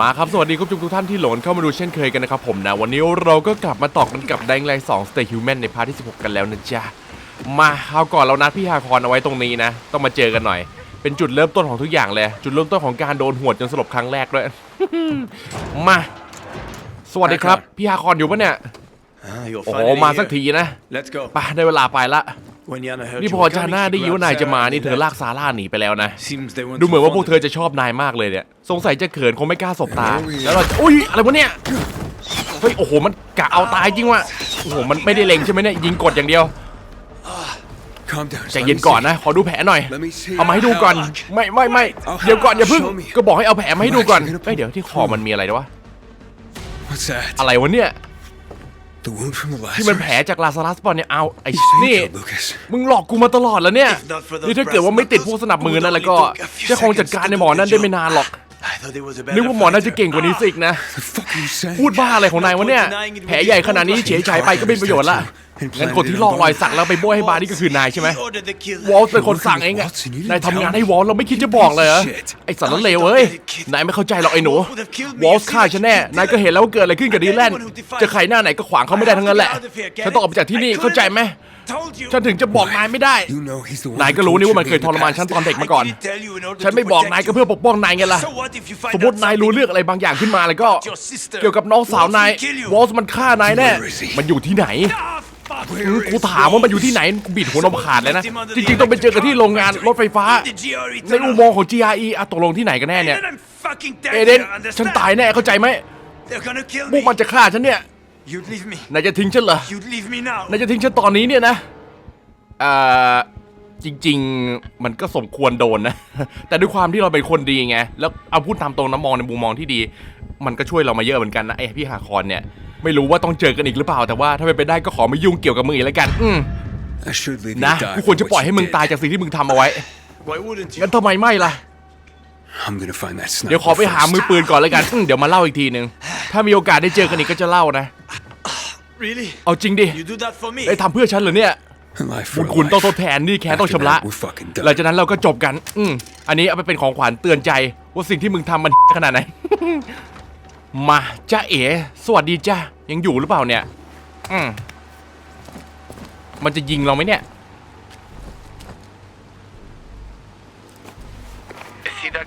มาครับ สวัสดีคุณทุกท่านที่โหลนเข้ามาดูเช่นเคยกันนะครับผมนะ วันนี้เราก็กลับมาต่อกันกับแดงแรง2 Stay Human ในพาร์ทที่ 16 กันแล้วนะจ๊ะ มาคราวก่อนเรานัดพี่ฮาคอนเอาไว้ตรงนี้นะ ต้องมาเจอกันหน่อย เป็นจุดเริ่มต้นของทุกอย่างเลย จุดเริ่มต้นของการโดนหวดจนสลบครั้งแรกด้วย มา สวัสดีครับ พี่ฮาคอนอยู่ปะเนี่ย Ah, you're โอ้โห finally มาสัก here. ทีนะ Let's go. ไปได้เวลาไปละ When Yana heard นี่ you พ were อจา coming, น่า she ได้ยินว่านายจะมา grabbed นี่เธอ Sarah ลากซาร่าหนีไปแล้วนะ and Seems they weren't ดูเหมือน too ว่าพวก fond เธอจะชอบนายมากเลยเนี่ย สงสัยจะเขินคงไม่กล้าสบตา แล้วเราอุ้ยอะไรวะเนี่ย เฮ้ยโอ้โหมันกะเอาตายจริงว่ะ โอ้โหมันไม่ได้เล็งใช่ไหมเนี่ยยิงกดอย่างเดียว Calm down. ใจเย็นก่อนนะ ขอดูแผลหน่อย Let me see เอามาให้ดูก่อน ไม่ไม่ไม่เอาเดี๋ยวก่อนอย่าเพิ่ง show me ก็บอกให้เอาแผลมาให้ดูก่อน Relax, I'm gonna เฮ้ยเดี๋ยวที่คอมันมีอะไรวะ What's that? อะไรวะเนี่ย The wound from the last ที่มันแผลจากลาซารัสปอนเนี่ยเอาไอ้ You นี่ killed Lucas. มึงหลอกกูมาตลอดแล้วเนี่ย If not for those นี่ถ้าเกิดว่าไม่ติดพวกสนับมือนั่นแล้วก็จะคงจัดการในหมอนั่นได้ไม่นานหรอก I thought he was a นึก better ว่าหมอน่าจะ fighter. เก่งกว่านี้สิอีกนะ The fuck are you saying? พูดบ้าอะไรของนายวะเนี่ย แผลใหญ่ขนาดนี้เฉยฉายไปก็เป็นประโยชน์ละงั้นคนที่ลอกรอยสักแล้วไปโบ้ยให้บาร์นี่ก็คือนายใช่ไหม He ordered the kill. วอลส์เป็นคนสั่งเองอะนายทำงานให้วอลส์เราไม่คิดจะบอกเลยเหรอไอสัตว์นั้นเลวเอ้ย นายไม่เข้าใจหรอกไอ้หนู วอลส์ฆ่าฉันแน่ นายก็เห็นแล้วว่าเกิดอะไรขึ้นกับดีแลนด์จะใครหน้าไหนก็ขวางเขาไม่ได้ทั้งนั้นแหละฉันต้องออกไปจากที่นี่เข้าใจไหม Told you. ฉันถึงจะบอกนายไม่ได้ You know he's the one นาย who ก็รู้นี่ tortured ว่ามันเคย me ท in ร the มานฉัน past. ตอนเด็ก I มาก่อน didn't tell you in order ฉัน to ไม่บอก protect นายก็ you. เพื่อปกป้องนายไงล่ะ So what if you find สมมติ out นายรู้ something เรื่องอะไรบางอย่างขึ้นมาแล้วก็ your sister? เกี่ยวกับน้องสาวนาย Wolves will kill you. วอลส์มันฆ่านายแน่ Where is he? มันอยู่ที่ไหน Ah, fuck. อืมกูถามว่ามันอยู่ที่ไหนกูบิดหัวนมขาดเลยนะ จริงๆ ต้องไปเจอกันที่โรงงานรถไฟฟ้า The GRE ในอุโมงค์ของ GRE อะตกลงที่ไหนกันแน่เนี่ย Then I'm fucking dead เอเดน here, understand? ฉันตายแน่เข้าใจไหม They're gonna kill พว me. กมันจะฆ่าฉันเนี่ย You'd leave me. นายจะทิ้งฉันเหรอ You'd leave me now. นายจะทิ้งฉันตอนนี้เนี่ยนะเอ่อจริง ๆ มันก็สมควรโดนนะ แต่ด้วยความที่เราเป็นคนดีไง แล้วเอาพูดตามตรงนะมองในมุมมองที่ดี มันก็ช่วยเรามาเยอะเหมือนกันนะไอ้พี่หาคอนเนี่ย ไม่รู้ว่าต้องเจอกันอีกหรือเปล่า แต่ว่าถ้าเป็นไปได้ก็ขอไม่ยุ่งเกี่ยวกับมึงอีกแล้วกัน อืม I should leave you นะ to die กู for ควรจะ what ปล่อยให้ you มึง did. ตายจากสิ่งที่มึงทำเอาไว้ Why wouldn't you? งั้นทำไมไม่ล่ะ I'm gonna find that sniper เดี๋ยวขอไปหา first. มือปืนก่อนแล้วกันอืมเดี๋ยวมาเล่าอีกทีหนึ่งถ้ามีโอกาสได้เจอกันอีกก็จะเล่านะ Really? เอาจริงดิ You do that for me? ไอ้ทำเพื่อฉันเหรอเนี่ย A life บุ for ญ a คุณต้องท life. ดแทนนี่แค้นต้องชำระ After that, we're fucking done. หลังจากนั้นเราก็จบกัน อืมอันนี้เอาไปเป็นของขวัญเตือนใจ ว่าสิ่งที่มึงทำมัน ขนาดไหน มาจ้าเอ๋สวัสดีจ้ายังอยู่หรือเปล่าเนี่ย อืมมันจะยิงเราไหมเนี่ย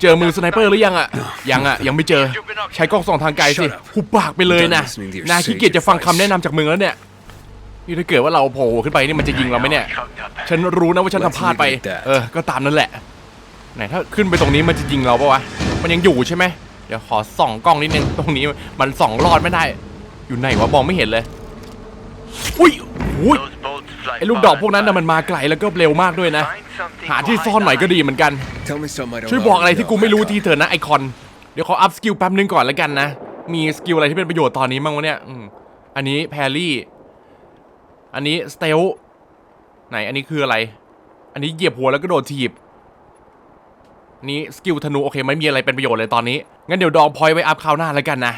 เจอมือสไนเปอร์หรือยังอะยังอะยังไม่เจอ ใช้กล้องส่องทางไกลสิ Shut up. หุบปากไปเลยนะ Done listening to your นายขี้เกียจจะฟังคำ sage แนะนำจากมึงแล้วเนี่ยนี่ถ้าเกิดว่าเราโผล่ขึ้นไปนี่มันจะยิงเราไหมเนี่ย ฉันรู้นะว่าฉันทำพลาดไป Let's leave it at that. เออ ก็ตามนั่นแหละ ไหนถ้าขึ้นไปตรงนี้มันจะยิงเราปะวะ มันยังอยู่ใช่ไหม เดี๋ยวขอส่องกล้องนิดนึง ตรงนี้มันส่องรอดไม่ได้ อยู่ไหนวะมองไม่เห็นเลย อุ้ยอุ้ยไอ้ลูกดอกพวกนั้นน่ะมันมาไกลแล้วก็เร็วมากด้วยนะ หาที่ซ่อนหน่อยก็ดีเหมือนกัน Tell me something I don't ช่วย know. บอกอะไรที่กูไม่รู้ทีเถอะนะไอคอน เดี๋ยวขออัพสกิลแป๊บนึงก่อนแล้วกันนะ มีสกิลอะไรที่เป็นประโยชน์ตอนนี้บ้างวะเนี่ยอืมอันนี้แพรรี่ อันนี้สเตลไหนอันนี้คืออะไร อันนี้เหยียบหัวแล้วก็โดดถีบนี่สกิลธนูโอเคไม่มีอะไรเป็นประโยชน์เลยตอนนี้ งั้นเดี๋ยวดองพอยไว้อัพคราวหน้าแล้วกันนะ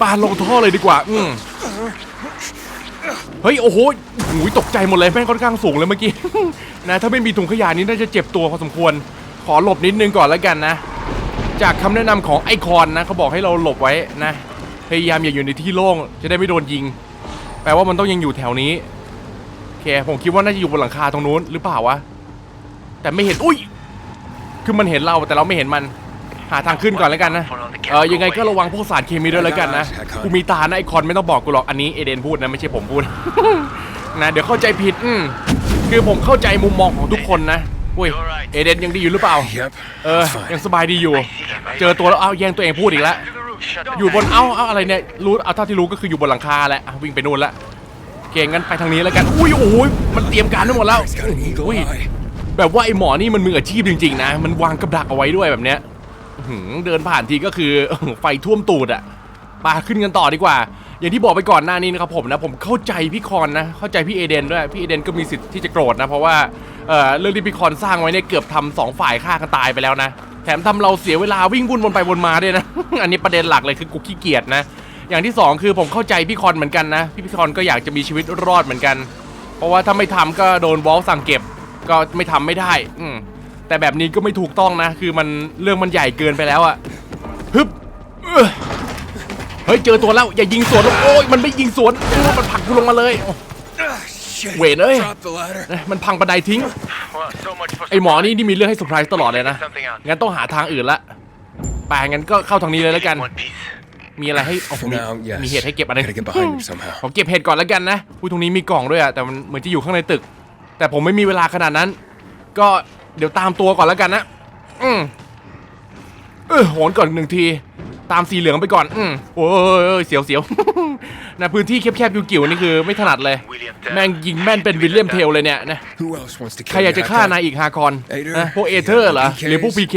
ปาลงท่อเลยดีกว่า อืม เฮ้ย โอ้โหหูยตกใจหมดเลยแม่งค่อนข้างสูงเลยเมื่อกี้ นะ ถ้าไม่มีถุงขยะนี้น่าจะเจ็บตัวพอสมควร ขอหลบนิดนึงก่อนแล้วกันนะ จากคำแนะนำของไอคอนนะเขาบอกให้เราหลบไว้นะ พยายามอย่าอยู่ในที่โล่งจะได้ไม่โดนยิง แปลว่ามันต้องยังอยู่แถวนี้โอเคผมคิดว่าน่าจะอยู่บนหลังคาตรงนู้นหรือเปล่าวะ แต่ไม่เห็น อุ้ย คือมันเห็นเราแต่เราไม่เห็นมัน หาทางขึ้นก่อนแล้วกันนะ เออยังไงก็ระวังพวกสารเคมีด้วยแล้วกันนะ กูมีตานะไอคอนไม่ต้องบอกกูหรอก อันนี้เอเดนพูดนะไม่ใช่ผมพูด นะเดี๋ยวเข้าใจผิดอืมคือผมเข้าใจมุมมองของทุกคนนะอุ้ยเอเดนยังดีอยู่หรือเปล่า Yep. เออ That's ยัง fine. สบายดีอยู่ เจอตัวแล้วเอาแย่งตัวเองพูดอีกแล้ว อยู่บนเอ้าเอ้าอะไรเนี่ย รู้ เอาเท่าที่รู้ก็คืออยู่บนหลังคาแหละอะวิ่งไปนู่นละเก่งงั้นไปทางนี้แล้วกัน อุ้ยโอ้ยมันเตรียมการไว้หมดแล้ว He's got an eagle อุ้ย eye. แบบว่าไอหมอนี่มันมืออาชีพจริงๆนะ มันวางกับดักเอาไว้ด้วยแบบเนี้ยอื้อหือ เดินผ่านทีก็คือไฟท่วมตูดอะไปขึ้นกันต่อดีกว่า อย่างที่บอกไปก่อนหน้านี้นะครับผมนะผมเข้าใจพี่คอนนะเข้าใจพี่เอเดนด้วยพี่เอเดนก็มีสิทธิ์ที่จะโกรธนะเพราะว่าเออเรื่องที่พี่คอนสร้างไว้เนี่ยเกือบทำสองฝ่ายฆ่ากันตายไปแล้วนะแถมทำเราเสียเวลาวิ่งวุ่นวนไปวนมาด้วยนะ อันนี้ประเด็นหลักเลยคือกูขี้เกียจนะ อย่างที่สองคือผมเข้าใจพี่คอนเหมือนกันนะ พี่พี่คอนก็อยากจะมีชีวิตรอดเหมือนกัน เพราะว่าถ้าไม่ทำก็โดนวอลสั่งเก็บ ก็ไม่ทำไม่ได้ อื แต่แบบนี้ก็ไม่ถูกต้องนะ คือมันเรื่องมันใหญ่เกินไปแล้วอะฮึบเอ้อฮ้ยเจอตัวแล้วอย่ายิงสวนโอ้ยมันไม่ยิงสวนโอ้ยมันผลักกูลงมาเลยโอ้ Ah, shit. Wait, eh? Drop the ladder. นะมันพังบันไดทิ้ง Well, so much for ไอหมอนี่นี่มีเรื่องให้เซอร์ไพรส์ตลอดเลยนะ something out. งั้นต้องหาทางอื่นละไปงั้นก็เข้าทางนี้เลยแล้วกัน One piece. มีอะไรให้โอ้โห For มี now, yes. มีเหตุให้เก็บอะไร Gotta get behind him somehow. ผมเก็บเห็ดก่อนแล้วกันนะอุ้ยตรงนี้มีกล่องด้วยอะแต่มันเหมือนจะอยู่ข้างในตึก แต่ผมไม่มีเวลาขนาดนั้น ก็ เดี๋ยวตามตัวก่อนแล้วกันนะ อืมเออโหนก่อนหนึ่งที ตามสีเหลืองไปก่อน อืมโอ้ยเสียวเสียวนะพื้นที่แคบๆกิ่วๆนี่คือไม่ถนัดเลย แม่งยิงแม่นเป็นวิลเลียมเทลเลยเนี่ยนะใครอยากจะฆ่านายอีกฮาคอนเอเธอร์นะพวกเอเธอร์เหรอหรือพวกพีเค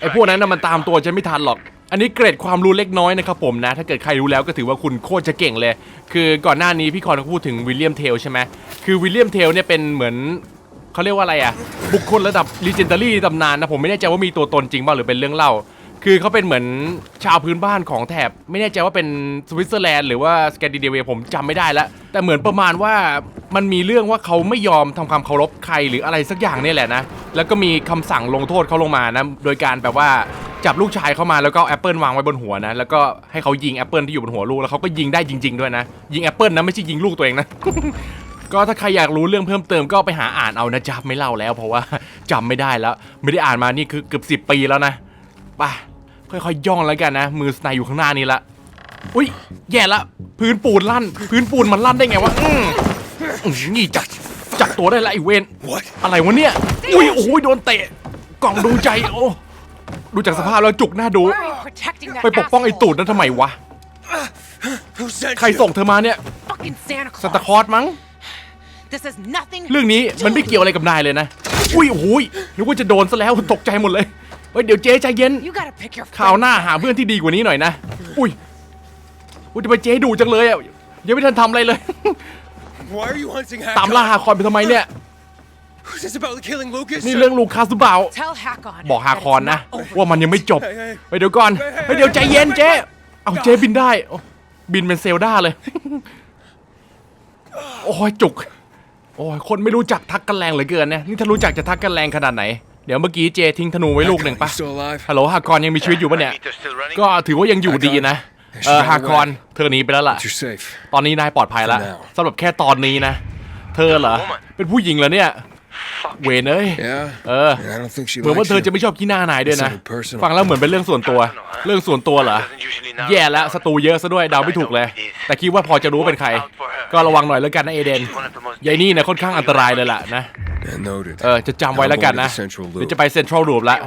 ไอพวกนั้นน่ะมันตามตัวฉันไม่ทันหรอก อันนี้เกรดความรู้เล็กน้อยนะครับผมนะ ถ้าเกิดใครรู้แล้วก็ถือว่าคุณโคตรจะเก่งเลย คือก่อนหน้านี้พี่คอนเขาพูดถึงวิลเลียมเทลใช่ไหมคือวิลเลียมเทลเนี่ยเป็นเหมือน เขาเรียกว่าอะไรอะ บุคคลระดับลีเจนดารี่ตำนานนะผมไม่แน่ใจว่ามีตัวตนจริงบ้างหรือเป็นเรื่องเล่า คือเขาเป็นเหมือนชาวพื้นบ้านของแถบ ไม่แน่ใจว่าเป็นสวิตเซอร์แลนด์หรือว่าสแกนดิเนเวียผมจำไม่ได้ล้วแต่เหมือนประมาณว่ามันมีเรื่องว่าเขาไม่ยอมทำความเคารพใครหรืออะไรสักอย่างนี่แหละนะแล้วก็มีคำสั่งลงโทษเขาลงมานะโดยการแบบว่าจับลูกชายเข้ามาแล้วก็แอปเปิลวางไว้บนหัวนะ แล้วก็ให้เขายิงแอปเปิลที่อยู่บนหัวลูกแล้วเขาก็ยิงได้จริง ๆ ด้วยนะ ยิงแอปเปิลนะไม่ใช่ยิงลูกตัวเองนะ ก็ถ้าใครอยากรู้เรื่องเพิ่มเติมก็ไปหาอ่านเอานะจ๊ะไม่เล่าแล้ว เพราะว่าจำไม่ได้แล้ว ไม่ได้อ่านมานี่คือเกือบสิบปีแล้วนะไปค่อยๆย่องแล้วกันนะ มือสไนอยู่ข้างหน้านี่ละอุ้ยแย่ละพื้นปูนลั่น พื้นปูนมันลั่นได้ไงวะอืมอื้อนี่จับจับตัวได้ละไอเวน What? อะไรวะเนี่ย อุ้ยโอ้ยโดนเตะ กล่องดูใจโอ้ดูจากสภาพแล้วจุกหน้าดู Why are you protecting that ไปปกป้องไอ้ asshole? ตูดนั่นทำไมวะ Who sent ใคร you? ส่งเธอมาเนี่ย Fucking Santa ซานตา Claus. คลอสมั้ง This has nothing. เรื่องนี้มันไม่เกี่ยวอะไรกับนายเลยนะ อุ้ยโอ้ยนึกว่าจะโดนซะแล้วตกใจหมดเลยเฮ้ยเดี๋ยวเจ๊ใจเย็น You gotta pick your ข่าว friends หน้าหาเพื่อนที่ดีกว่านี้หน่อยนะ อุ้ยอุ้ยทำไมเจ๊ดูจังเลยอะ ยังไม่ทันทำอะไรเลย Why are you hunting ตามล่า Hakon? หาคอนไปทำไมเนี่ย Who's this about killing Lucas? นี่เรื่องลูกคาสหรือเปล่า Tell Hakon. บอกฮา that คอน it's นะ not over ว่ามันยังไม่จบเฮ้ยเฮ้ยไปเดี๋ยวก่อนเฮ้ยเฮ้ยเฮ้ยเดี๋ยวใจเย็นเฮ้ยเจ๊ เอาเจ๊บินได้โอ้บินเป็นเซลด้าเลย โอ้ยจุก โอ้ยคนไม่รู้จักทักกันแรงเหลือเกินเนี่ยนี่ถ้ารู้จักจะทักกันแรงขนาดไหน เดี๋ยวเมื่อกี้เจทิ้งธนูไว้ลูกหนึ่ง Hakon, ปะ you still alive? ฮัลโหลฮากรยังมีชีวิตอยู่ปะเนี่ย Meter's still running. ก็ถือว่ายังอยู่ดีนะ เออฮากรเธอหนีไปแล้วล่ะ You're safe. ตอนนี้นายปลอดภัยแล้ว For now สำหรับแค่ตอนนี้นะ เธอเหรอ เป็นผู้หญิงเหรอเนี่ย เวนเอ้ย Yeah? เออ And I don't think she เหมือนว่า likes เธอ you. จะไม่ชอบขี้หน้านายด้วยนะ It's personal. ฟังแล้วเหมือนเป็นเรื่องส่วนตัว เรื่องส่วนตัวเหรอ Doesn't usually narrow แย่แล้ว down. ศัตรูเยอะซะด้วยเดาไม่ถูกเลย แต่คิดว่าพอจะรู้ว่าเป็นใคร ก็ระวังหน่อยแล้วกันนะเอเดน She's one of the most ยายนี่เนี่ยค่อนข้างอันตรายเลยล่ะนะ Yeah, noted. เออจะจำไว้แล้วกันนะ I'm going to the Central Loop. เดี๋ยวจะไปเซ็นทรัลรูปละ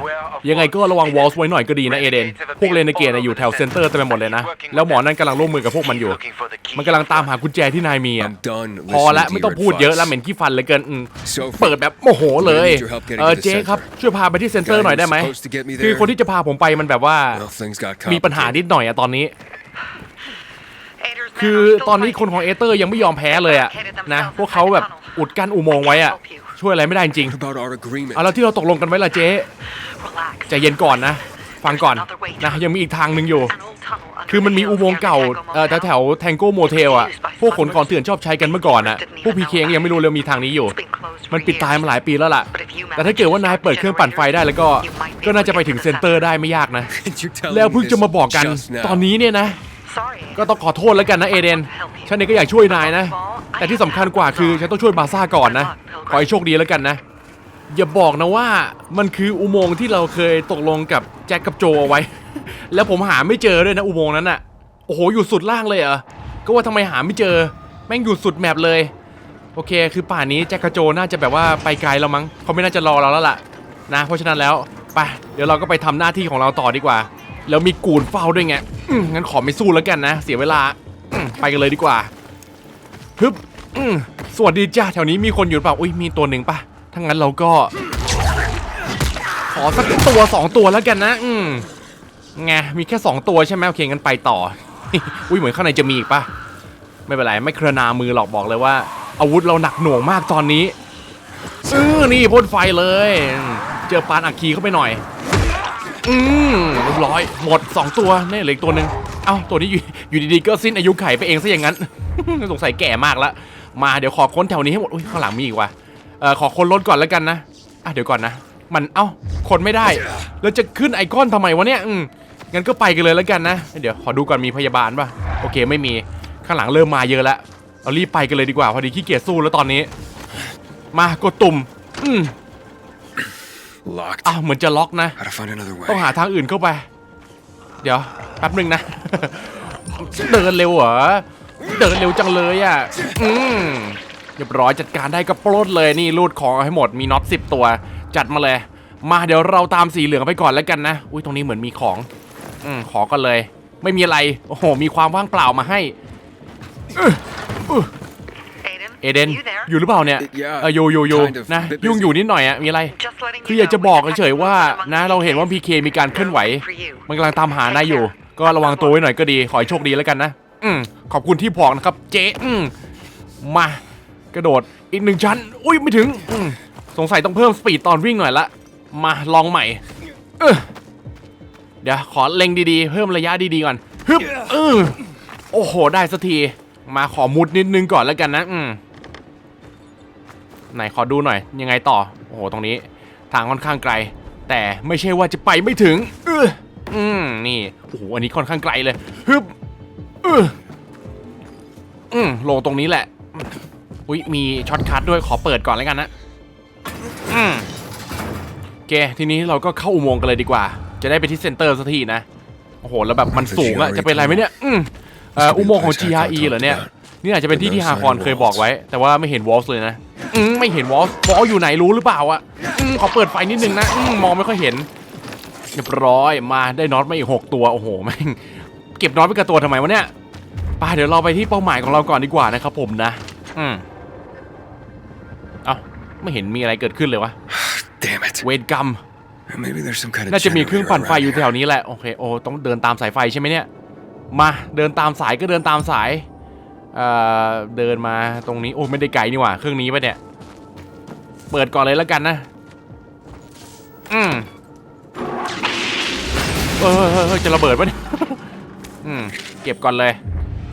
ยังไงก็ระวังวอลส์ไว้หน่อยก็ดีนะเอเดน พวกเลนเกตอยู่แถวเซ็นเตอร์เต็มไปหมดเลยนะ แล้วหมอนั่นกำลังร่วมมือกับพวกมันอยู่ looking for the key. มันกำลังตามหากุญแจที่นายมีอะ I'm done พอ listening ละ to ไม่ your ต้องพูดเยอะแล้วเหม็ advice. นขี้ฟันเหลยเกินอืม So เปิดแบบโมโหเลย I need your help getting เออ to the เจ๊ครับ center. ช่วยพาไปที่เซ็นเตอร์หน่อยได้ไหม Guy who's supposed to get me there. คือคนที่จะพาผมไปมันแบบว่า Well, things got มีปัญหา complicated. นิดหน่อยอะตอนนี้คือตอนนี้คนของเอเตอร์ยังไม่ยอมแพ้เลยอะนะพวกเขาแบบอุดกั้นอุโมงค์ไว้อะ ช่วยอะไรไม่ได้จริง What about our agreement? เอาแล้วที่เราตกลงกันไว้ล่ะเจ๊ใจเย็นก่อนนะ ฟังก่อนนะยังมีอีกทางหนึ่งอยู่ คือมันมีอุโมงค์เก่าเอ่อแถวแทงโก้โมเทลอะพวกขนของเถื่อนชอบใช้กันเมื่อก่อนอะพวกพีเคยังไม่รู้เลยมีทางนี้อยู่ มันปิดตายมาหลายปีแล้วล่ะ แต่ถ้าเกิดว่านายเปิดเครื่องปั่นไฟได้แล้วก็ ก็น่าจะไปถึงเซ็นเตอร์ได้ไม่ยากนะ You're telling แล้ว me เพิ่ง this จะมาบอกกัน just now. ตอนนี้เนี่ยนะ ก็ต้องขอโทษแล้วกันนะเอเดน ฉันเองก็อยากช่วยนายนะ แต่ที่สำคัญกว่าคือฉันต้องช่วยบาซ่าก่อนนะ ขอให้โชคดีแล้วกันนะ อย่าบอกนะว่ามันคืออุโมงค์ที่เราเคยตกลงกับแจ็คกับโจเอาไว้ แล้วผมหาไม่เจอด้วยนะอุโมงค์นั้นอะโอ้โหอยู่สุดล่างเลยเหรอ ก็ว่าทำไมหาไม่เจอ แม่งอยู่สุดแมปเลย โอเค คือป่านนี้แจ็คกับโจน่าจะแบบว่าไปไกลแล้วมั้งเขาไม่น่าจะรอเราแล้วล่ะนะ เพราะฉะนั้นแล้วไปเดี๋ยวเราก็ไปทำหน้าที่ของเราต่อดีกว่า แล้วมีกูนเฝ้าด้วยไงงั้นขอไม่สู้แล้วกันนะ เสียเวลาไปกันเลยดีกว่าฮึบสวัสดีจ้าแถวนี้มีคนอยู่เปล่าอุ้ยมีตัวหนึ่งปะถ้างั้นเราก็ ขอสักตัวสองตัวแล้วกันนะ อืมไงมีแค่สองตัวใช่ไหมโอเคงั้นไปต่อ อุ้ยเหมือนข้างในจะมีอีกปะไม่เป็นไรไม่เครนามือหรอกบอกเลยว่า อาวุธเราหนักหน่วงมากตอนนี้เออนี่พ่นไฟเลย เจอปานอักคีเข้าไปหน่อย อืมเรียบร้อย หมด 2 ตัวนี่เหลืออีกตัวหนึ่งเอ้าตัวนี้อยู่อยู่ดีๆก็สิ้นอายุไขไปเองซะอย่างนั้น สงสัยแก่มากล้วมาเดี๋ยวขอค้นแถวนี้ให้หมดอุ้ยข้างหลังมีอีกว่ะเออขอค้นรถก่อนแล้วกันนะอะเดี๋ยวก่อนนะมันเอ้าคนไม่ได้ แล้วจะขึ้นไอคอนทำไมวะเนี่ยอืมงั้นก็ไปกันเลยแล้วกันนะ เดี๋ยวขอดูก่อนมีพยาบาลป่ะโอเคไม่มีข้างหลังเริ่มมาเยอะแล้วเรารีบไปกันเลยดีกว่าพอดีขี้เกียจสู้แล้วตอนนี้ มากดตุ่มอืม Locked. อ้าวเหมือนจะล็อกนะ Gotta find another way. ต้องหาทางอื่นเข้าไป เดี๋ยวแป๊บหนึ่งนะ เดินเร็วเหรอ เดินเร็วจังเลยอะ อืมเรียบร้อยจัดการได้ก็ปล้นเลยนี่รูดของเอาให้หมดมีน็อตสิบตัว จัดมาเลย มาเดี๋ยวเราตามสีเหลืองไปก่อนแล้วกันนะ อุ้ยตรงนี้เหมือนมีของ อืมขอกันเลย ไม่มีอะไร โอ้โห มีความว่างเปล่ามาให้ Aiden, เอเดน you there? อยู่หรือเปล่าเนี่ย Yeah, เอออยู่อยู่อยู่ kind of. นะ Bit busy. ยุ่งอยู่นิดหน่อยอะมีอะไร Just letting คือ you อยากจะ know บอก we เฉย detected ๆว่า movement among นะ the เราเห็นว่า PKs. พีเคมีการเคลื่อนไหว For you. มันกำลังตามหานายอยู่ ก็ระวังตัวไว้หน่อยก็ดี ขอให้โชคดีแล้วกันนะอืมขอบคุณที่บอกนะครับ เจ๊อืมมากระโดดอีกหนึ่งชั้น อุ้ยไม่ถึงอืมสงสัยต้องเพิ่มสปีดตอนวิ่งหน่อยละมาลองใหม่เออเดี๋ยวขอเล็งดีๆ เพิ่มระยะดีๆก่อนฮึบเออโอ้โห ได้สักที มาขอมุดนิดนึงก่อนแล้วกันนะ อืม ไหนขอดูหน่อย ยังไงต่อ โอ้โห ตรงนี้ ทางค่อนข้างไกล แต่ไม่ใช่ว่าจะไปไม่ถึงเอออืมนี่ โอ้โห อันนี้ค่อนข้างไกลเลยฮึบเอออืมลงตรงนี้แหละ อุ้ยมีช็อตคัทด้วย ขอเปิดก่อนแล้วกันนะ อืมโอเค ทีนี้เราก็เข้าอุโมงค์กันเลยดีกว่า จะได้ไปที่เซ็นเตอร์สักทีนะ โอ้โห แล้วแบบมันสูงอะจะเป็นอะไรไหมเนี่ย อืมเอ่ออุโมงค์ของ GRE เหรอเนี่ย นี่อาจจะเป็นที่ที่ฮาคอนเคยบอกไว้ แต่ว่าไม่เห็นวอลส์เลยนะ อืมไม่เห็นวอลส์วอลอยู่ไหนรู้หรือเปล่าอะอืมขอเปิดไฟนิดนึงนะอืมมองไม่ค่อยเห็นเรียบร้อยมาได้น็อตมาอีกหกตัวโอ้โหแม่งเก็บน็อตไปกับตัวทำไมวะเนี่ยไปเดี๋ยวเราไปที่เป้าหมายของเราก่อนดีกว่านะครับผมนะ อืมเอ้าไม่เห็นมีอะไรเกิดขึ้นเลยวะ Damn it. เวรกรรม Maybe there's some kind of น่าจะมีเครื่องปั่นไฟ generator อยู่ around แถวนี้แหละ โอเค โอ้ ต้องเดินตามสายไฟใช่ไหมเนี่ย มา เดินตามสายก็เดินตามสาย เอ่อเดินมาตรงนี้โอ้ไม่ได้ไกลนี่หว่าเครื่องนี้ปะเนี่ยเปิดก่อนเลยแล้วกันนะอืมเออจะระเบิดปะเนี่ยอืมเก็บก่อนเลย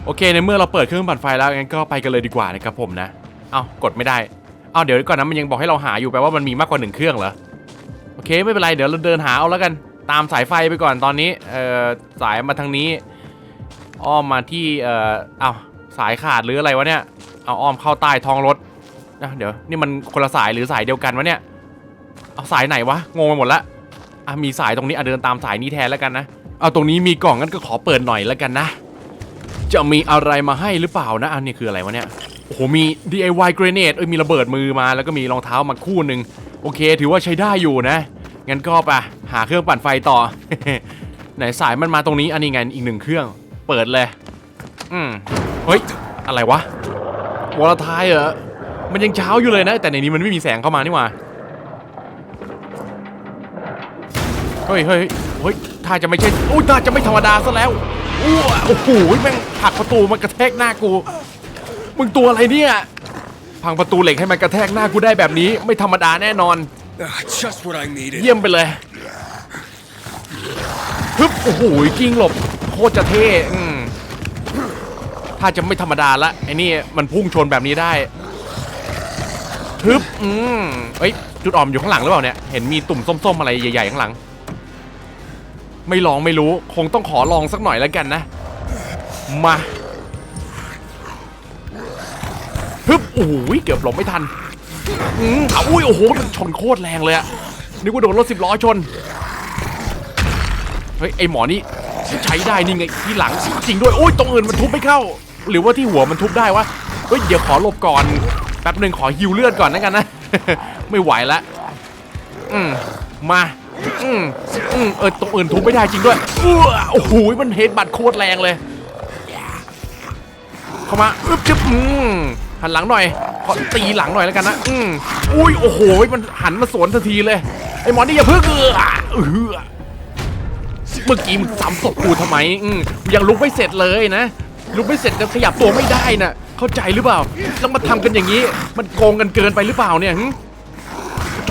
โอเคในเมื่อเราเปิดเครื่องปั่นไฟแล้วงั้นก็ไปกันเลยดีกว่านะครับผมนะเอากดไม่ได้เอาเดี๋ยวก่อนนะมันยังบอกให้เราหาอยู่แปลว่ามันมีมากกว่าหนึ่งเครื่องเหรอโอเคไม่เป็นไรเดี๋ยวเราเดินหาเอาแล้วกันตามสายไฟไปก่อนตอนนี้เอ่อสายมาทางนี้อ้อมมาที่เอ่อเอา สายขาดหรืออะไรวะเนี่ย เอาอ้อมเข้าใต้ท้องรถนะเดี๋ยวนี่มันคนละสายหรือสายเดียวกันวะเนี่ย เอาสายไหนวะงงไปหมดละอะมีสายตรงนี้อะเดินตามสายนี้แทนแล้วกันนะ เอาตรงนี้มีกล่องงั้นก็ขอเปิดหน่อยแล้วกันนะ จะมีอะไรมาให้หรือเปล่านะ อันนี้คืออะไรวะเนี่ย โอ้โหมี DIY grenade เอ้ยมีระเบิดมือมาแล้วก็มีรองเท้ามาคู่หนึ่งโอเค ถือว่าใช้ได้อยู่นะ งั้นก็ไปหาเครื่องปั่นไฟต่อ ไหนสายมันมาตรงนี้อันนี้ไงอีกหนึ่งเครื่อง เปิดเลย อืม เฮ้ย อะไรวะวอลทายเหรอ มันยังเช้าอยู่เลยนะ แต่ในนี้มันไม่มีแสงเข้ามานี่หว่า เฮ้ยเฮ้ยเฮ้ยถ้าจะไม่ใช่อุ้ยถ้าจะไม่ธรรมดาซะแล้วอู้โอ้โหแม่งผลักประตูมันกระแทกหน้ากู มึงตัวอะไรเนี่ย พังประตูเหล็กให้มันกระแทกหน้ากูได้แบบนี้ ไม่ธรรมดาแน่นอน Ah, just what I needed. เยี่ยมไปเลย ฮึบ โอ้โหกิ้งหลบ โคตรจะเท่ ถ้าจะไม่ธรรมดาละไอ้นี่มันพุ่งชนแบบนี้ได้ฮึบอืมเอ้ยจุดอ่อนอยู่ข้างหลังหรือเปล่าเนี่ยเห็นมีตุ่มส้มๆอะไรใหญ่ๆข้างหลัง ไม่ลองไม่รู้คงต้องขอลองสักหน่อยแล้วกันนะมาฮึบโอ้โหเกือบหลบไม่ทันอืมอ,อุ้ยโอ้โหมันชนโคตรแรงเลยอะนึกว่าโดนรถสิบล้อชนเฮ้ยไอหมอนี่ใช้ได้นี่ไงที่หลังจริงด้วยโอ้ยตรงอื่นมันทุบไม่เข้า หรือว่าที่หัวมันทุบได้วะเฮ้ยเดี๋ยวขอหลบก่อนแป๊บหนึ่งขอฮิวเลือดก่อนนะกันนะ ไม่ไหวละอืมมาอืมอืมเออตรงอื่นทุบไม่ได้จริงด้วยโอ้โหมันเฮดบัตโคตรแรงเลย เข้ามาอึ๊บจึ๊บอืมหันหลังหน่อยขอตีหลังหน่อยแล้วกันนะอืมอุ้ยโอ้โหมันหันมาสวนทันทีเลยไอ้หมอนี่อย่าเพิ่งเออเออเมื่อกี้มึงซ้ำศพกูทำไมอืมยังลุกไม่เสร็จเลยนะ ลุกไม่เสร็จจะขยับตัวไม่ได้นะเข้าใจหรือเปล่าต้องมาทำกันอย่างนี้ มันโกงกันเกินไปหรือเปล่าเนี่ยหึ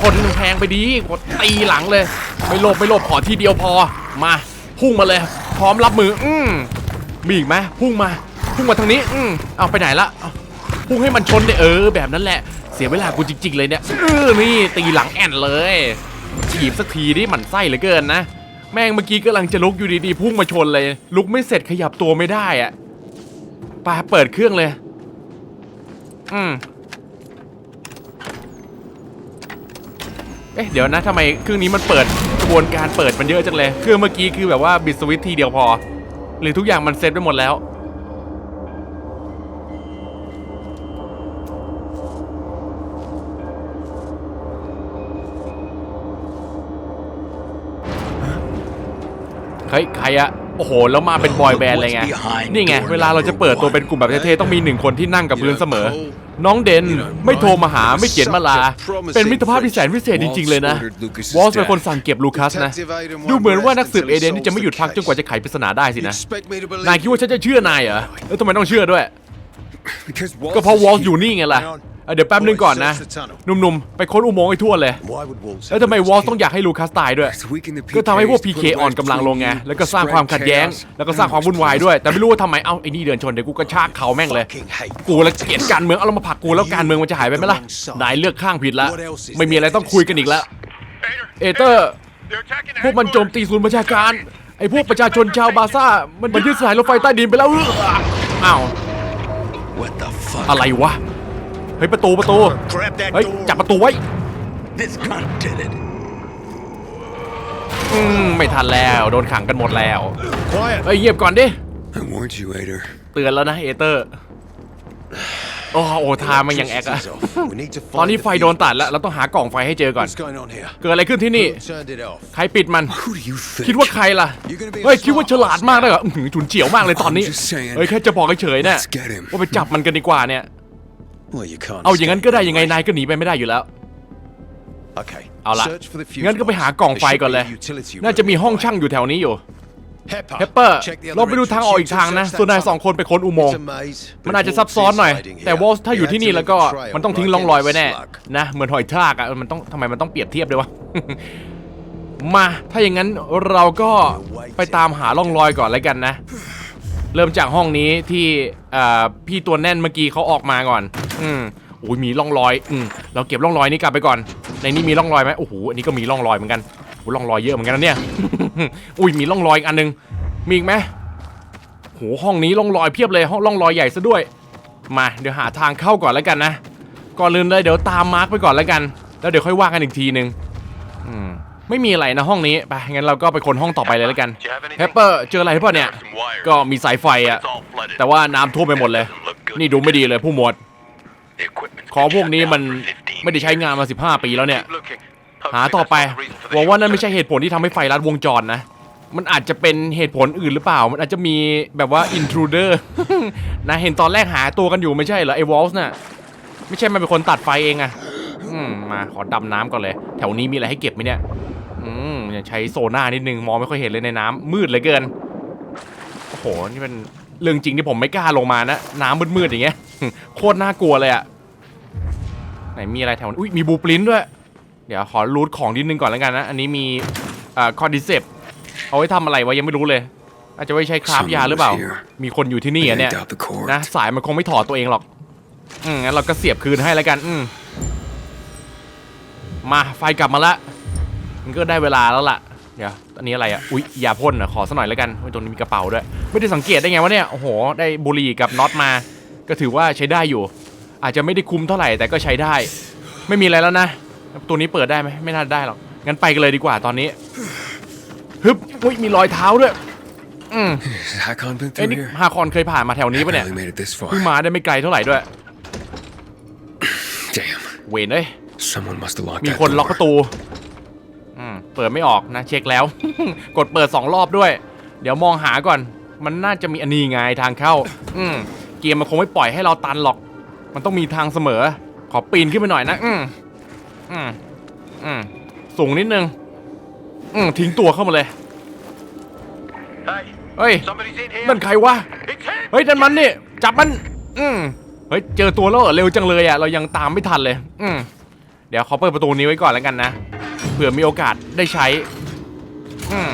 ชนแพงไปดีกดตีหลังเลย ไม่โลภไม่โลภขอทีเดียวพอมาพุ่งมาเลย พร้อมรับมือ อืมมีอีกไหมพุ่งมา พุ่งมาทางนี้ อืมเอาไปไหนละพุ่งให้มันชนเนี่ยเออ แบบนั้นแหละ เสียเวลากูจริง ๆ เลยเนี่ยเออนี่ตีหลังแอนเลยจีบสักทีนี่หมันไส้เหลือเกินนะ แม่งเมื่อกี้กำลังจะลุกอยู่ดีๆ พุ่งมาชนเลย ลุกไม่เสร็จขยับตัวไม่ได้อะ ไปเปิดเครื่องเลย อืมเอ๊ะเดี๋ยวนะทำไมเครื่องนี้มันเปิดกระบวนการเปิดมันเยอะจังเลยเครื่องเมื่อกี้คือแบบว่าบิดสวิตช์ทีเดียวพอ หรือทุกอย่างมันเซ็ตไปหมดแล้ว เฮ้ยใครอะ โอ้โห แล้วมาเป็นบอยแบนด์เลยไง นี่ไง เวลาเราจะเปิดตัวเป็นกลุ่มแบบเท่ๆ ต้องมีหนึ่งคนที่นั่งกับพื้นเสมอ น้องเดนไม่โทรมาหาไม่เขียนมาลา เป็นมิตรภาพที่แสนพิเศษจริงๆเลยนะ วอลส์เป็นคนสั่งเก็บลูคัสนะ ดูเหมือนว่านักสืบเอเดนนี่จะไม่หยุดพักจนกว่าจะไขปริศนาได้สินะ นายคิดว่าฉันจะเชื่อนายเหรอ แล้วทำไมต้องเชื่อด้วย Because ก็เพราะวอลส์อยู่นี่ไงล่ะ เอ่อเดี๋ยวแป๊บนึงก่อนนะหนุ่มๆ ไปค้นอุโมงค์ให้ทั่วเลย แล้วทำไมวอลส์ต้องอยากให้ลูคัสตายด้วย ก็ทำให้พวก PK อ่อนกำลังลงไง แล้วก็สร้างความขัดแย้ง แล้วก็สร้างความวุ่นวายด้วย แต่ไม่รู้ว่าทำไม เอ้าไอ้นี่เดินชนเดี๋ยวกูกระชากเขาแม่งเลย กูแล้วเกลียดการเมืองเอาเรามาผลักกูแล้วการเมืองมันจะหายไปไหมล่ะ นายเลือกข้างผิดแล้วไม่มีอะไรต้องคุยกันอีกแล้ว เอเตอร์ They're attacking the พวกมันโจมตีศูนย์ประชาการ ไอ้พวกประชาชนชาวบาซ่า มันมันยึดสายรถไฟใต้ดินไปแล้วเอออ้าว What the fuck? อะไรวะ เฮ้ยประตูประตู Grab that เฮ้ย door. จับประตูไว้ This cunt did it. อืมไม่ทันแล้วโดนขังกันหมดแล้ว Quiet. เฮ้ยเงียบก่อนดิ I warned you, Ader. เตือนแล้วนะเอเตอร์ โอ้โอทามันยังแอกอะ We need to ตอน find นี้ the ไฟโดนตัดแล้วเราต้องหากล่องไฟให้เจอก่อน What's going on here? เกิดอะไรขึ้นที่นี่ Who turned it off? ใครปิดมัน Who do you think? คิดว่าใครล่ะ เฮ้ยคิดว่าฉลาดมากเลยเหรออื้อหือฉุนเฉียวมากเลยตอนนี้ I'm just saying. เฮ้ยแค่จะบอกเฉยๆเนี่ย Let's get him. ว่าไปจับมันกันดีกว่าเนี่ย Well, you can't. เอาอย่างนั้น escape ก็ได้ยังไง anyway. นายก็หนีไปไม่ได้อยู่แล้ว Okay. เอาละ Search for the fuse งั้นก็ไปหากล่องไฟก่อนเลย There should be a utility น่าจะมี room ห้อง nearby. ช่างอยู่แถวนี้อยู่ Pepper. เฮปเปอร์ check the other ลองไปดูทางออกอีก entrance. ทางนะ You two ส่วนนาย search สองคนไปค้นอุโมง It's ค์ a maze, but มันอาจจะ it ซับซ้อนหน่อย walks hiding here. แต่วอลถ้าอยู่ที่นี่แล้วก็ It had to leave a มันต้อง trail ทิ้ง right ร่องรอย in ไว้ the แน่ slug. นะ เหมือนหอยทากอะเออมันต้องทำไมมันต้องเปรียบเทียบด้วยวะ มา ถ้าอย่างนั้นเราก็ไปตามหาร่องรอยก่อนแล้วกันนะ เริ่มจากห้องนี้ที่พี่ตัวแน่นเมื่อกี้เขาออกมาก่อน อืมโอ้ยมีร่องรอย อืมเราเก็บร่องรอยนี้กลับไปก่อน ในนี้มีร่องรอยไหมโอ้โหอันนี้ก็มีร่องรอยเหมือนกันโอ้ร่องรอยเยอะเหมือนกันนะเนี่ย อุ้ยมีร่องรอยอีกอันหนึง มีอีกไหมโหห้องนี้ร่องรอยเพียบเลยห้องร่องรอยใหญ่ซะด้วย มาเดี๋ยวหาทางเข้าก่อนแล้วกันนะก่อนลืมเลยเดี๋ยวตามมาร์กไปก่อนแล้วกัน แล้วเดี๋ยวค่อยว่ากันอีกทีนึงอืม ไม่มีอะไรนะห้องนี้ไปงั้นเราก็ไปคนห้องต่อไปเลยแล้วกัน Do you have anything? เฮปเปอร์เจออะไรหรือเปล่าเนี่ย Some wires. ก็มีสายไฟอะ It's all flooded. แต่ว่าน้ำท่วมไปหมดเลย Doesn't look good. นี่ดูไม่ดีเลยผู้หมวด The equipment's ของ been พวก shut นี้ down มัน for 15ไม่ได้ใช้งานมา 15 ปีแล้วเนี่ย Keep looking. หา Hopefully ต่อ that's ไป not the reason for the หวังว่านั่น short ไม่ใช่เหตุผลที่ทำให้ไฟลัดวงจรนะมันอาจจะเป็นเหตุผลอื่นหรือเปล่า มันอาจจะมีแบบว่า intruder นะเห็นตอนแรกหาตัวกันอยู่ไม่ใช่เหรอไอ้วอลส์น่ะไม่ใช่มันเป็นคนตัดไฟเองอะอืมมาขอดำน้ำก่อนเลย แถวนี้มีอะไรให้เก็บไหมเนี่ยอืมอย่า ใช้โซน่านิดนึงมองไม่ค่อยเห็นเลยในน้ำมืดเหลือเกินโอ้โหนี่เป็นเรื่องจริงที่ผมไม่กล้าลงมานะน้ำมืดๆอย่างเงี้ยโคตรน่ากลัวเลยอะไหนมีอะไรแถวนี้อุ้ยมีบูปรินท์ด้วย เดี๋ยวขอรูทของนิดนึงก่อนแล้วกันนะ อันนี้มีอ่าคอร์ดิเซปเอาไว้ทำอะไรวะยังไม่รู้เลยอาจจะไว้ใช้คราฟยาหรือเปล่า มีคนอยู่ที่นี่ I อะเนี่ย yanked out the cord. นะสายมันคงไม่ถอดตัวเองหรอกอืมงั้นเราก็เสียบคืนให้แล้วกันอืมมาไฟกลับมาละ มันก็ได้เวลาแล้วล่ะ เดี๋ยวอันนี้อะไรอะ อุ๊ยยาพ่นอะ ขอสักหน่อยแล้วกันอุ๊ยตรงนี้มีกระเป๋าด้วย ไม่ได้สังเกตได้ไงวะเนี่ย โอ้โห ได้บุหรี่กับน็อตมา ก็ถือว่าใช้ได้อยู่ อาจจะไม่ได้คุ้มเท่าไหร่แต่ก็ใช้ได้ ไม่มีอะไรแล้วนะ ตัวนี้เปิดได้ไหมไม่น่าได้หรอก งั้นไปกันเลยดีกว่าตอนนี้ ฮึบอุ๊ยมีรอยเท้าด้วย อืม Has Hakon been เอ้ย through นี่ here? ฮาคอนเคยผ่านมาแถวนี้ปะเนี่ย barely made it this เพิ่ง far. มาได้ไม่ไกลเท่าไหร่ด้วย Damn. เวนเอ้ย Someone must have locked มี that คนล็อกป door. ระตูอืม เปิดไม่ออกนะ เช็คแล้ว กดเปิดสองรอบด้วย เดี๋ยวมองหาก่อน มันน่าจะมีอันนี้ไงทางเข้า อืมเกมมันคงไม่ปล่อยให้เราตันหรอก มันต้องมีทางเสมอ ขอปีนขึ้นไปหน่อยนะ อืมอืมอืมสูงนิดนึง อืมทิ้งตัวเข้ามาเลย เฮ้ย นั่นใครวะ เฮ้ยนั่นมันนี่ จับมัน อืมเฮ้ย เจอตัวแล้วเรอเร็วจังเลยอะ เรายังตามไม่ทันเลย อืมเดี๋ยวขอเปิดประตูนี้ไว้ก่อนแล้วกันนะ ผื่อมีโอกาสได้ใช้อืม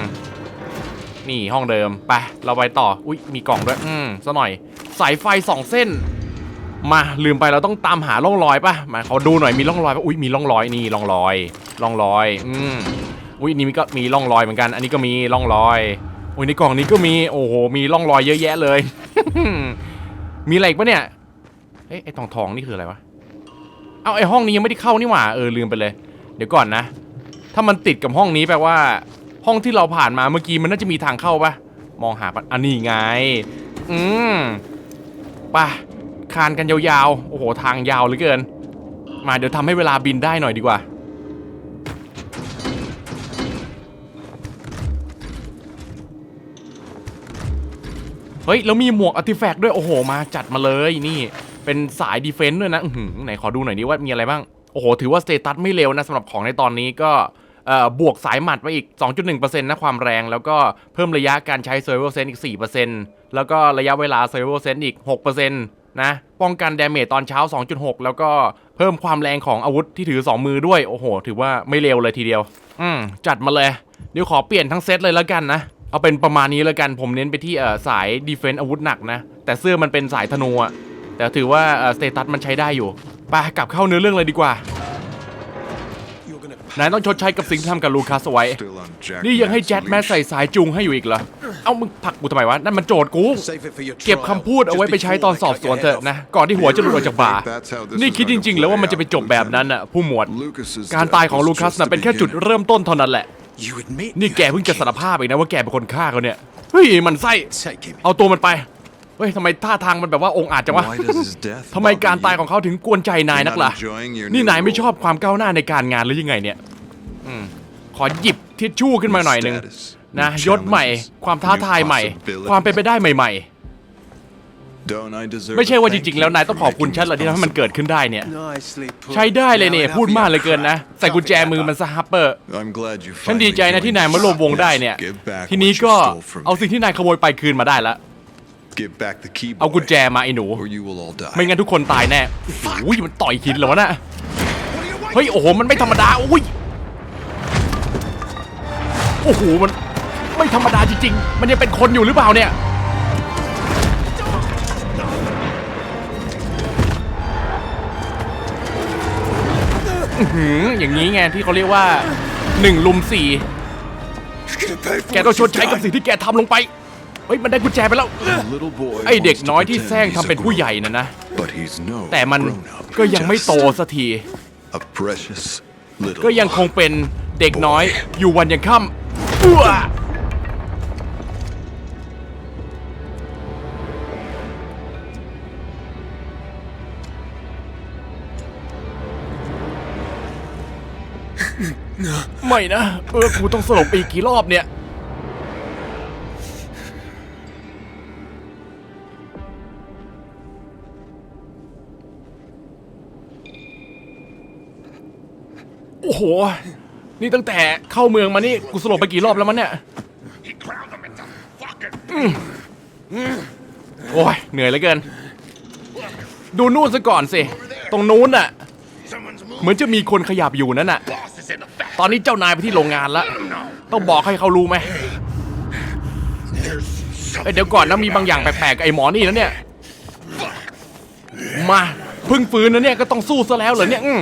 นี่ห้องเดิมไปเราไปต่ออุ้ยมีกล่องด้วยอืมซะหน่อย สายไฟสองเส้น มาลืมไปเราต้องตามหาร่องรอยปะมาเขอดูหน่อยมีร่องรอยปะอุ้ยมีร่องรอยนี่ร่องรอยร่องรอย อืมอุ้ยนี่มีก็มีร่องรอยเหมือนกัน อันนี้ก็มีร่องรอยโอ้ยในกล่องนี้ก็มีโอ้โหมีร่องรอยเยอะแยะเลย มีอะไรอีกปะเนี่ยเอ๊ะไอทองทองนี่คืออะไรวะเอาไอห้องนี้ยังไม่ได้เข้านี่หว่าเออลืมไปเลย เดี๋ยวก่อนนะ ถ้ามันติดกับห้องนี้แปลว่า ห้องที่เราผ่านมาเมื่อกี้มันน่าจะมีทางเข้าปะมองหาปะอันนี้ไง อืมปะคานกันยาวๆ โอ้โห ทางยาวเหลือเกิน มาเดี๋ยวทำให้เวลาบินได้หน่อยดีกว่า เฮ้ย แล้วมีหมวกอาร์ติแฟกต์ด้วย โอ้โห มาจัดมาเลยนี่ เป็นสายดีเฟนต์ด้วยนะไหนขอดูหน่อยดิว่ามีอะไรบ้าง โอ้โห ถือว่าสเตตัสไม่เร็วนะสำหรับของในตอนนี้ก็ บวกสายหมัดไปอีก 2.1%นะความแรง แล้วก็เพิ่มระยะการใช้เซอร์ v ว l เซนอีก 4%แล้วก็ระยะเวลาเซอร์ v ว l เซนอีก 6%นะป้องกันดาเมจตอนเช้า 2.6 แล้วก็เพิ่มความแรงของอาวุธที่ถือ 2 มือด้วย โอ้โห ถือว่าไม่เร็วเลยทีเดียว อืม จัดมาเลย เดี๋ยวขอเปลี่ยนทั้งเซตเลยแล้วกันนะ เอาเป็นประมาณนี้แล้วกัน ผมเน้นไปที่สายดีเฟนต์อาวุธหนักนะ แต่เสื้อมันเป็นสายธนูอะแต่ถือว่าสเตตัสมันใช้ได้อยู่ ไปกลับเข้าเนื้อเรื่องเลยดีกว่า นายต้องชดใช้กับสิ่งที่ทำกับลูคัสเอาไว้ Still on Jack นี่ยังให้แจ็ค Matt's แม่ใส่สายจูงให้อยู่อีกเหรอ เอ้ามึงผลักกูทำไมวะ นั่นมันโจทย์กู save it for your เก็บ trial. คำพูดเอาไว้ Just ไปใช้ตอนสอบสวนเถอะนะ ก่อนที่หัวจะหลุดออกจากบ่า นี่คิดจริง ๆ แล้วว่ามันจะไปจบแบบนั้นน่ะผู้หมวด Lucas's การตายของ death ลู was คัส just น่ะ the เป็นแค่จุด beginning. เริ่มต้นเท่านั้นแหละ You admit นี่ you แก had เพิ่งจะ a สาร kid. ภาพเองนะว่าแกเป็นคนฆ่าเขาเนี่ย เฮ้ยมันไส้ Take him. เอาตัวมันไป เฮ้ยทำไมท่าทางมันแบบว่าองค์อาจจังวะ Why does his death ทำไมการตายของเขาถึงกวนใจนายนักล่ะ You're not enjoying your นี่ new นายไม่ role. ชอบความก้าวหน้าในการงานหรือยังไงเนี่ยอืมขอหยิบทิชชู่ขึ้นมาหน่อยหนึ่ง Status, นะ new ยศใหม่ challenges, ความท้าทายใหม่ new possibilities. ความเป็นไปได้ใหม่ Don't I deserve ๆไม่ใช่ a ว่าจ thank ริงๆ you แล้วนาย for ต้องขอบคุณ making ฉันเหรอที่ทำให้มัน this เกิดขึ้นได้เนี่ย Nicely put. ใช้ได้เลยเนี่ย Now พูด enough มาก of เหลย your เกินนะ crap. ใส่กุญแจมือมันซะฮัปเปอร์ possible. I'm glad you ฉันดี finally ใจนะที่นายมา joined ร่วม us. วงได้เนี่ย Give back ทีนี้ what you ก็ stole from เอาสิ่ง me. ที่นายขโมยไปคืนมาได้ละ Give back the key เอากุญ boy, แจมาไอ้หนู or you will all die. ไม่งั้นทุกคนตายแน่โอ้ยมันต่อยหินเหรอวะน่ะ เฮ้ยโอ้โหมันไม่ธรรมดาอุ้ย โอ้โหมันไม่ธรรมดาจริงๆ มันยังเป็นคนอยู่หรือเปล่าเนี่ย อื้อหืออย่างนี้ไงที่เขาเรียกว่าหนึ่งลุมสี่แกต้องชดใช้กับสิ่งที่แกทำลงไป เฮ้ยมันได้กุญแจไปแล้ว The little boy ไอเด็ก wants to น้อยที่ pretend แซง he's ทำ a เป็นผู้ grown ใหญ่นะนะ up, But he's no แต่มัน grown-up. ก็ยังไม่โต Just สักที a precious little ก็ยังคงเป็นเด็กน้อยอยู่วันยังค่ำอ้วไม่นะ เออกูต้องสลบไปอีกกี่รอบเนี่ย โอ้โห นี่ตั้งแต่เข้าเมืองมานี่กูสลบไปกี่รอบแล้วมันเนี่ย โอ้ยเหนื่อยเหลือเกิน ดูนู่นซะก่อนสิ ตรงนู้นน่ะ เหมือนจะมีคนขยับอยู่นั่นน่ะ ตอนนี้เจ้านายไปที่โรงงานแล้วต้องบอกให้เขารู้ไหมเเดี๋ยวก่อนนะมีบางอย่างแปลกๆกับไอ้หมอนี่นะเนี่ย มาพึ่งฟื้นนะเนี่ยก็ต้องสู้ซะแล้วเหรอเนี่ยอืม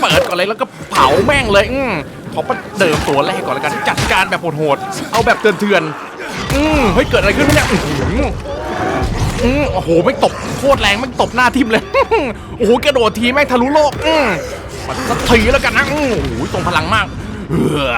เปิดก่อนเลยแล้วก็เผาแม่งเลยอืมขอประเดิมตัวแรกก่อนแล้วกันจัดการแบบโหดๆเอาแบบเถื่อนๆอืมเฮ้ยเกิดอะไรขึ้นเนี่ยอื้อหืออืมโอ้โหไม่ตบโคตรแรงไม่ตบหน้าทิมเลยโอ้โหกระโดดทีแม่งทะลุโลกอืมมาสักทีแล้วกันนะอืมโอ้โหทรงพลังมากเออ